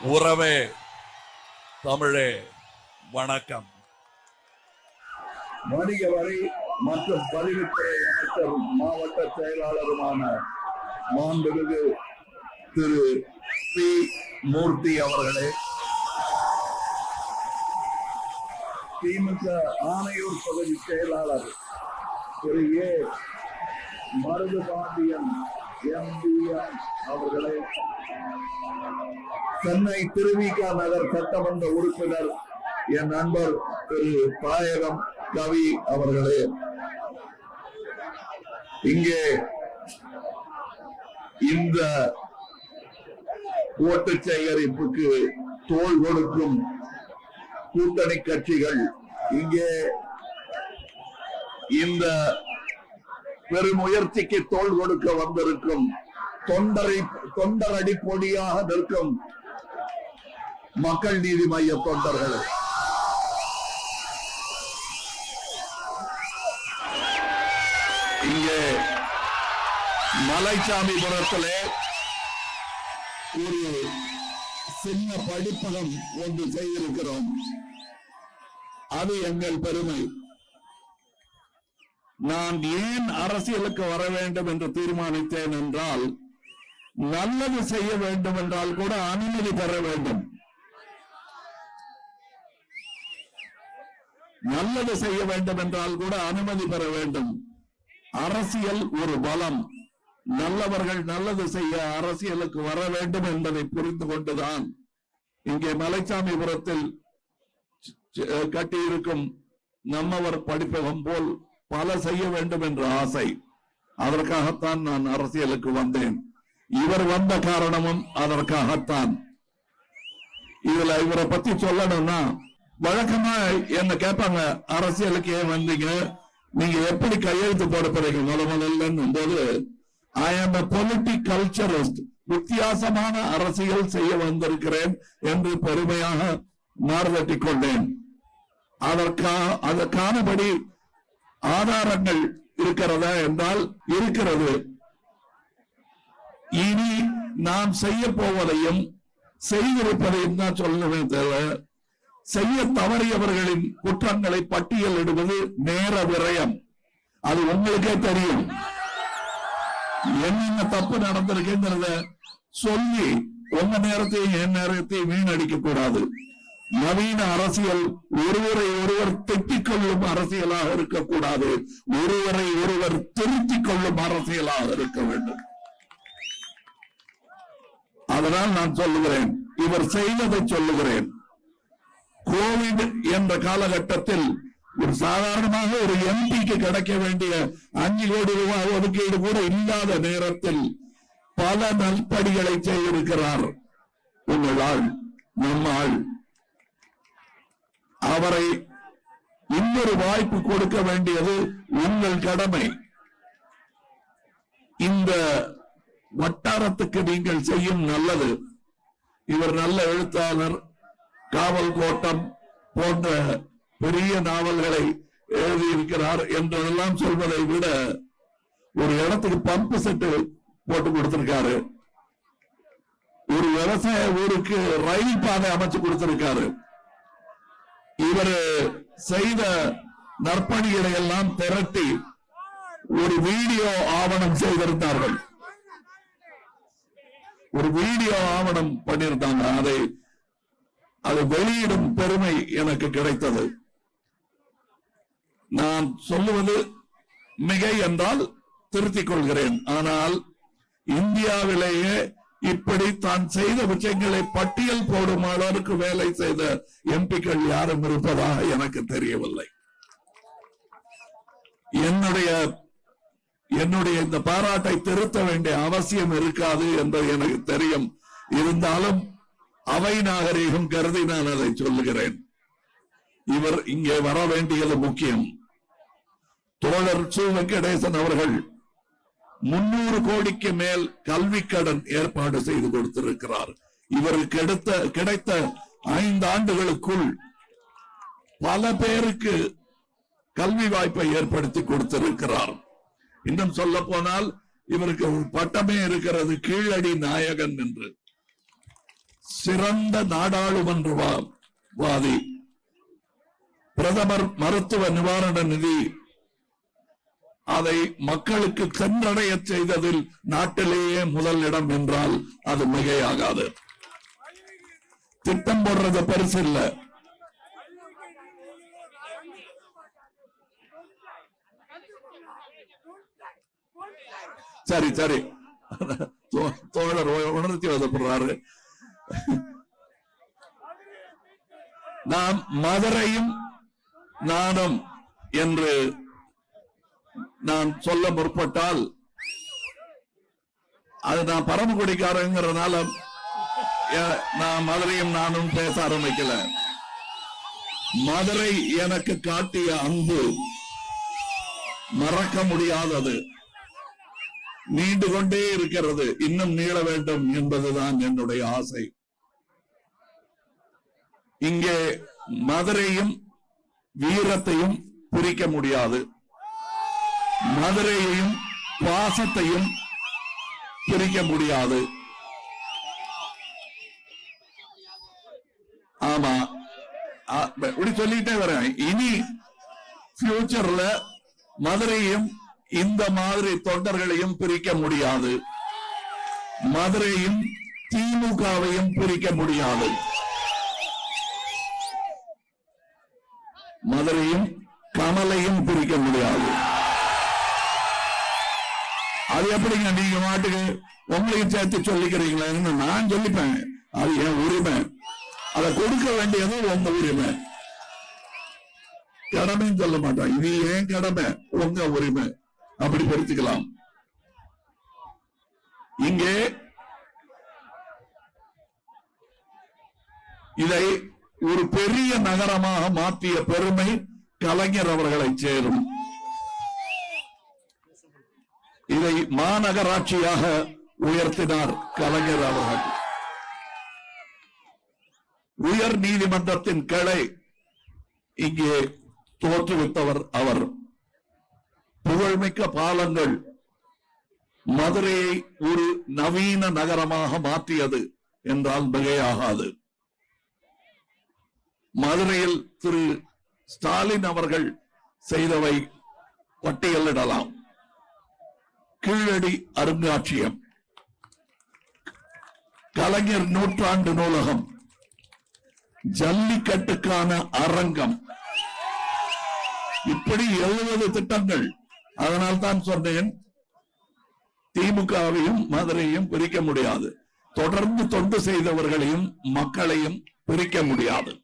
உறவே தமிழே வணக்கம். வணிக வரி மற்றும் பதிவுத்துறை அமைச்சர் மாவட்ட செயலாளருமான மாண்புமிகு திரு பி. மூர்த்தி அவர்களே. திமுக ஆணையூர் பகுதி செயலாளர் திரு ஏ. மருது பாண்டியன் அவர்களே சென்னை திருவிக நகர் சட்டமன்ற உறுப்பினர் என் நண்பர் திரு தாயகம் கவி அவர்களே. இங்கே இந்த ஓட்டு சேகரிப்புக்கு தோல் கொடுக்கும் கூட்டணி கட்சிகள் இங்கே இந்த பெருமுயற்சிக்கு தோல் கொடுக்க வந்திருக்கும். தொண்டரை தொண்டரடி பொடியாக நிற்கும். மக்கள் நீதி மைய தொண்டர்கள். இங்கே மலைசாமிபுரத்திலே ஒரு சின்ன படிப்பகம் ஒன்று செய்திருக்கிறோம். அது எங்கள் பெருமை. நான் ஏன் அரசியலுக்கு வர வேண்டும் என்று தீர்மானித்தேன் என்றால் நல்லது செய்ய வேண்டும் என்றால் கூட அனுமதி பெற வேண்டும். நல்லது செய்ய வேண்டும் என்றால் கூட அனுமதி பெற வேண்டும். அரசியல் ஒரு பலம். நல்லவர்கள் நல்லது செய்ய அரசியலுக்கு வர வேண்டும் என்பதை புரிந்து கொண்டுதான் இங்கே மலைச்சாமிபுரத்தில் கட்டியிருக்கும் நம்மவர் படிப்பகம் போல் பல செய்ய வேண்டும் என்ற ஆசை. அதற்காகத்தான் நான் அரசியலுக்கு வந்தேன். இவர் வந்த காரணமும் அதற்காகத்தான். இதுல இவரை பத்தி சொல்லணும்னா வழக்கமா என்ன கேட்பாங்க அரசியலுக்கு ஏன் வந்தீங்க? நீங்க எப்படி கையெழுத்து போட போறீங்க முத முதல்லன்னும் போது ஐ ஆம் அ பொலிட்டிக் கல்ச்சரிஸ்ட் வித்தியாசமான அரசியல் செய்ய வந்திருக்கிறேன் என்று பெருமையாக மாறுதட்டிக் கொண்டேன். அதற்கா அதற்கானபடி ஆதாரங்கள் இருக்கிறதா என்றால் இருக்கிறது. இனி நாம் செய்ய போவதையும் செய்திருப்பதையும் தான் சொல்லவே தவிர செய்ய தவறியவர்களின் குற்றங்களை பட்டியலிடுவது நேர விரயம். அது உங்களுக்கே தெரியும். என்னென்ன தப்பு நடந்திருக்குங்கிறத சொல்லி உங்க நேரத்தையும் என் நேரத்தையும் வீணடிக்க கூடாது. நவீன அரசியல் ஒருவரை ஒருவர் திட்டிக் கொள்ளும் அரசியலாக இருக்கக்கூடாது. ஒருவரை ஒருவர் திருத்திக் கொள்ளும் அரசியலாக இருக்க வேண்டும். அதனால் நான் சொல்லுகிறேன் இவர் செய்ததை சொல்லுகிறேன். கோவிட் என்ற காலகட்டத்தில் ஒரு சாதாரணமாக ஒரு எம்பிக்கு கிடைக்க வேண்டிய அஞ்சு கோடி ரூபாய் ஒதுக்கீடு கூட இல்லாத நேரத்தில் பல நல்படிகளை செய்திருக்கிறார். உங்கள் ஆள் நம்ம ஆள் அவரை இன்னொரு வாய்ப்பு கொடுக்க வேண்டியது உங்கள் கடமை. இந்த வட்டாரத்துக்கு நீங்கள் செய்யும் நல்லது. இவர் நல்ல எழுத்தாளர் காவல் கோட்டம் போன்ற பெரிய நாவல்களை எழுதியிருக்கிறார் என்றெல்லாம் சொல்வதை விட ஒரு இடத்துக்கு பம்பு செட்டு போட்டு கொடுத்திருக்காரு. ஒரு விவசாய ஊருக்கு ரயில் பாதை அமைச்சு கொடுத்திருக்காரு. இவர் செய்த நற்பணிகளை எல்லாம் திரட்டி ஒரு வீடியோ ஆவணம் செய்திருந்தார்கள். ஒரு வீடியோ ஆவணம் பண்ணியிருந்தாங்க. அதை அது வெளியிடும் பெருமை எனக்கு கிடைத்தது. நான் சொல்லுவது மிகை என்றால் திருத்திக் கொள்கிறேன். ஆனால் இந்தியாவிலேயே இப்படி தான் செய்த விஷயங்களை பட்டியல் போடும் அளவிற்கு வேலை செய்த எம்பிக்கள் யாரும் இருப்பதாக எனக்கு தெரியவில்லை. என்னுடைய என்னுடைய இந்த பாராட்டை திருத்த வேண்டிய அவசியம் இருக்காது என்று எனக்கு தெரியும். இருந்தாலும் அவை நாகரீகம் கருதி நான் அதை சொல்லுகிறேன். இவர் இங்கே வர வேண்டியது முக்கியம். தோழர் சு வெங்கடேசன் அவர்கள் முன்னூறு கோடிக்கு மேல் கல்வி கடன் ஏற்பாடு செய்து கொடுத்திருக்கிறார். இவருக்கு கிடைத்த கிடைத்த ஐந்து ஆண்டுகளுக்குள் பல பேருக்கு கல்வி வாய்ப்பை ஏற்படுத்தி கொடுத்திருக்கிறார். இன்னும் சொல்ல போனால் இவருக்கு பட்டமே இருக்கிறது கீழடி நாயகன் என்று. சிறந்த நாடாளுமன்றவாதி. பிரதமர் மருத்துவ நிவாரண நிதி அதை மக்களுக்கு சென்றடைய செய்ததில் நாட்டிலேயே முதல் இடம் என்றால் அது மிகையாகாது. திட்டம் போடுறது பெருசு இல்ல. சரி சரி. தோ- தோழர் உணர்த்தி வசப்படுறாரு நாம் மதுரையும் நானும் என்று நான் சொல்ல முற்பட்டால் அது நான் பரமக்குடிக்காரங்கிறதுனால நான் மதுரையும் நானும் பேச ஆரம்பிக்கல. மதுரை எனக்கு காட்டிய அன்பு மறக்க முடியாதது. நீண்டு கொண்டே இருக்கிறது. இன்னும் நீள வேண்டும் என்பதுதான் என்னுடைய ஆசை. இங்கே மதுரையும் வீரத்தையும் பிரிக்க முடியாது. மதுரையையும் பாசத்தையும் பிரிக்க முடியாது. ஆமா. இப்படி சொல்லிட்டே வரேன். இனி பியூச்சர்ல மதுரையும் இந்த மாதிரி தொண்டர்களையும் பிரிக்க முடியாது. மதுரையும் திமுகவையும் பிரிக்க முடியாது. மதுரையும் கமலையும் பிரிக்க முடியாது. அது எப்படிங்க நீங்க மாட்டுக்கு உங்களையும் சேர்த்து சொல்லிக்கிறீங்களேன்னு நான் சொல்லிப்பேன். அது என் உரிமை. அதை கொடுக்க வேண்டியது உங்க உரிமை. கடமைன்னு சொல்ல மாட்டோம் இது ஏன் கடமை உங்க உரிமை. அப்படி பிரிச்சுக்கலாம் இங்கே இதை ஒரு பெரிய நகரமாக மாற்றிய பெருமை கலைஞர் அவர்களை சேரும். இதை மாநகராட்சியாக உயர்த்தினார் கலைஞர் அவர்கள். உயர் நீதிமன்றத்தின் கிளை இங்கே தோற்றுவித்தவர் அவர். புகழ்மிக்க பாலங்கள் மதுரையை ஒரு நவீன நகரமாக மாற்றியது என்றால் மிகையாகாது. மதுரையில் திரு ஸ்டாலின் அவர்கள் செய்தவை பட்டியலிடலாம். கீழடி அருங்காட்சியம். கலைஞர் நூற்றாண்டு நூலகம். ஜல்லிக்கட்டுக்கான அரங்கம். இப்படி எழுபது திட்டங்கள். அதனால் தான் சொன்னேன் திமுகவையும் மதுரையும் பிரிக்க முடியாது. தொடர்ந்து தொண்டு செய்தவர்களையும் மக்களையும் பிரிக்க முடியாது.